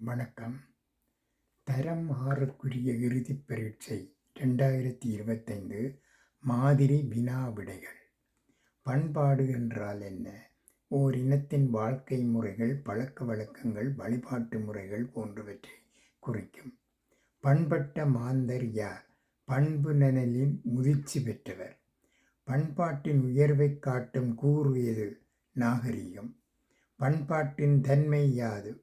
வணக்கம். தரம் ஆறுக்குரிய இறுதிப் பரீட்சை ரெண்டாயிரத்தி இருபத்தைந்து மாதிரி வினா விடைகள். பண்பாடு என்றால் என்ன? ஓர் இனத்தின் வாழ்க்கை முறைகள் பழக்க வழக்கங்கள் வழிபாட்டு முறைகள் போன்றவற்றை குறிக்கும். பண்பட்ட மாந்தர் யார்? பண்பு நனலின் முதிர்ச்சி பெற்றவர். பண்பாட்டின் உயர்வைக் காட்டும் கூறு எது? நாகரிகம். பண்பாட்டின் தன்மை யாது?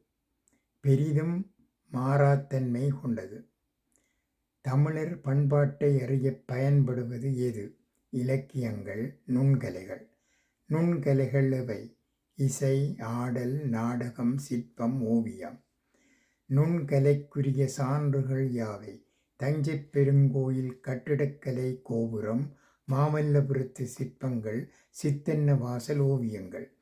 பெரிதும் மாறாத்தன்மை கொண்டது. தமிழர் பண்பாட்டை அறியப் பயன்படுவது எது? இலக்கியங்கள் நுண்கலைகள். நுண்கலைகள் எவை? இசை ஆடல் நாடகம் சிற்பம் ஓவியம். நுண்கலைக்குரிய சான்றுகள் யாவை? தஞ்சை பெருங்கோயில் கட்டிடக்கலை கோபுரம் மாமல்லபுரத்து சிற்பங்கள் சித்தன்ன வாசல் ஓவியங்கள்.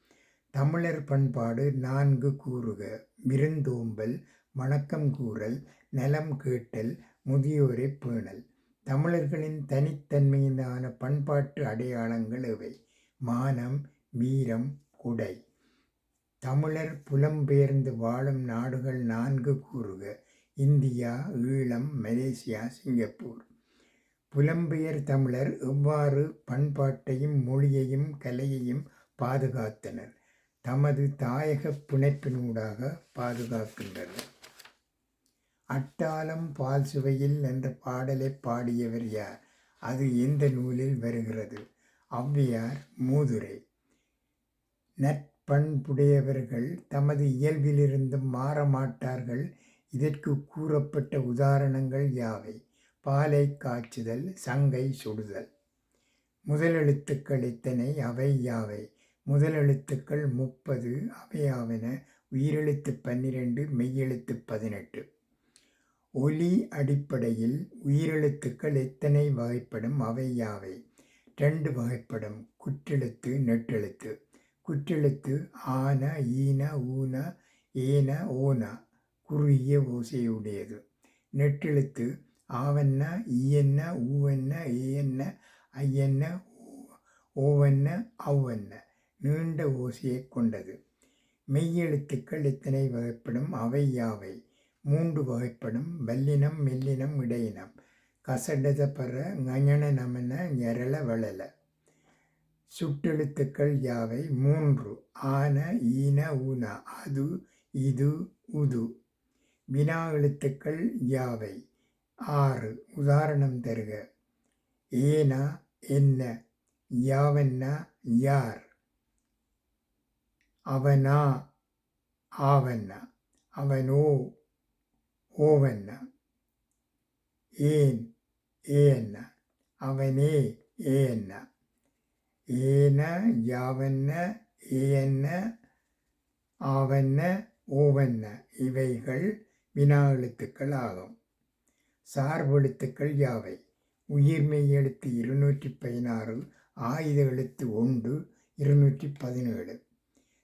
தமிழர் பண்பாடு நான்கு கூறுக. விருந்தோம்பல் வணக்கம் கூறல் நலம் கேட்டல் முதியோரை பேணல். தமிழர்களின் தனித்தன்மையினான பண்பாட்டு அடையாளங்கள் எவை? மானம் வீரம் குடை. தமிழர் புலம்பெயர்ந்து வாழும் நாடுகள் நான்கு கூறுக. India Eelam Malaysia Singapore. புலம்பெயர் தமிழர் எவ்வாறு பண்பாட்டையும் மொழியையும் கலையையும் பாதுகாத்தனர்? தமது தாயக பிணைப்பினூடாக பாதுகாக்கின்றனர். அட்டாளம் பால் சுவையில் என்ற பாடலை பாடியவர் யார்? அது எந்த நூலில் வருகிறது? ஔவையார் மூதுரை. நற்பண்புடையவர்கள் தமது இயல்பிலிருந்து மாற மாட்டார்கள். இதற்கு கூறப்பட்ட உதாரணங்கள் யாவை? பாலை காய்ச்சுதல் சங்கை சுடுதல். முதலெழுத்துக்கள் இத்தனை அவை யாவை? முதலெழுத்துக்கள் முப்பது அவையாவன உயிரெழுத்து பன்னிரண்டு மெய்யெழுத்து பதினெட்டு. ஒலி அடிப்படையில் உயிரெழுத்துக்கள் எத்தனை வகைப்படும்? அவை யாவை ரெண்டு வகைப்படும். குற்றெழுத்து நெட்டெழுத்து. குற்றெழுத்து ஆன ஈன ஊன ஏன ஓன குறுகிய ஓசையுடையது. நெட்டெழுத்து ஆவண்ண ஈயன்ன ஊவன்ன ஏயன்ன ஐயன்ன ஓவன்ன அவ்வண்ண நீண்ட ஓசையை கொண்டது. மெய்யெழுத்துக்கள் இத்தனை வகைப்படும். அவை யாவை? மூன்று வகைப்படும். வல்லினம் மெல்லினம் இடையினம். கசடத பெற ஞன நமன எரள வளல சுட்டெழுத்துக்கள் யாவை? மூன்று. ஆன ஈன ஊன. அது இது உது. வினா எழுத்துக்கள் யாவை? ஆறு. உதாரணம் தருக. ஏனா என்ன? யாவென்னா யார்? அவனா ஆவண்ண அவனோ ஓவன்ன ஏன் ஏன்ன அவனே ஏன்ன ஏன யாவண்ண ஏன்ன ஆவன்ன ஓவன்ன இவைகள் வினா எழுத்துக்கள் ஆகும் சார்பெழுத்துக்கள் யாவை? உயிர்மெய் எழுத்து இருநூற்றி பதினாறு ஆயுத எழுத்து ஒன்று இருநூற்றி பதினேழு.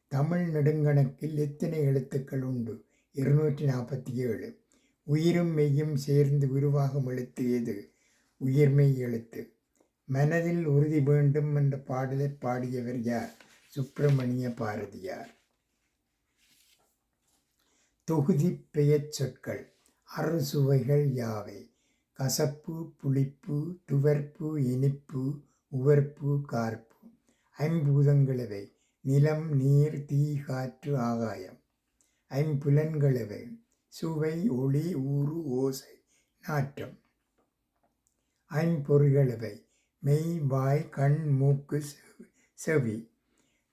தமிழ் நெடுங்கணக்கில் எத்தனை எழுத்துக்கள் உண்டு? இருநூற்றி நாற்பத்தி ஏழு உயிரும் மெய்யும் சேர்ந்து உருவாகும் எழுத்து எது? உயிர்மெய் எழுத்து. மனதில் உறுதி வேண்டும் என்ற பாடலை பாடியவர் யார்? சுப்பிரமணிய பாரதியார். தொகுதி பெயர் சொற்கள். அறுசுவைகள் யாவை? கசப்பு புளிப்பு துவர்ப்பு இனிப்பு உவர்ப்பு கார்ப்பு. ஐம்பூதங்களவை நிலம் நீர் தீ காற்று ஆகாயம். ஐம்புலன்களவை சுவை ஒளி ஊறு ஓசை நாற்றம். ஐம்பொறிகளவை மெய் வாய் கண் மூக்கு செவி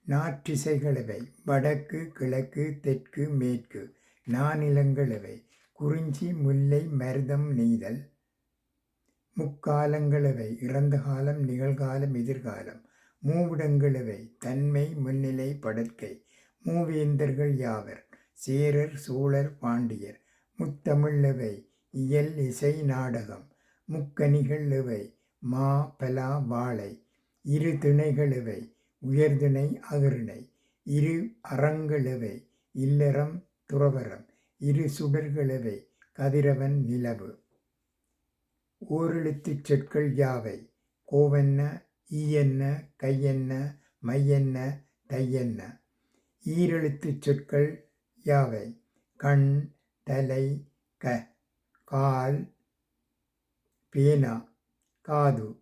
நாற்றிசைகளவை வடக்கு கிழக்கு தெற்கு மேற்கு. நானிலங்களவை குறிஞ்சி முல்லை மருதம் நெய்தல் முக்காலங்களவை இறந்த காலம் நிகழ்காலம் எதிர்காலம். மூவிடங்களவை தன்மை முன்னிலை படற்கை மூவேந்தர்கள் யாவர்? சேரர் சோழர் பாண்டியர். முத்தமிழவை இயல் இசை நாடகம். முக்கணிகள் இவை மா பலா வாழை. இரு திணைகளவை உயர்திணை அகரிணை. இரு அறங்களவை இல்லறம் துறவரம் இரு சுடர்களவை கதிரவன் நிலவு. ஓரெழுத்துச் சொற்கள் யாவை? கோவன்ன ஈயென்ன கையென்ன மையென்ன தையென்ன? ஈரெழுத்துச் சொற்கள் யாவை? கண் தலை க கால் பேனா காது.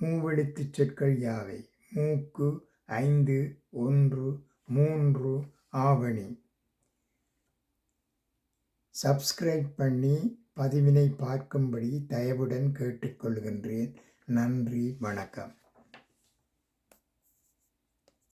மூவெழுத்துச் சொற்கள் யாவை? மூக்கு ஐந்து ஒன்று மூன்று ஆவணி. சப்ஸ்கிரைப் பண்ணி பதிவினை பார்க்கும்படி தயவுடன் கேட்டுக்கொள்கின்றேன். நன்றி வணக்கம்.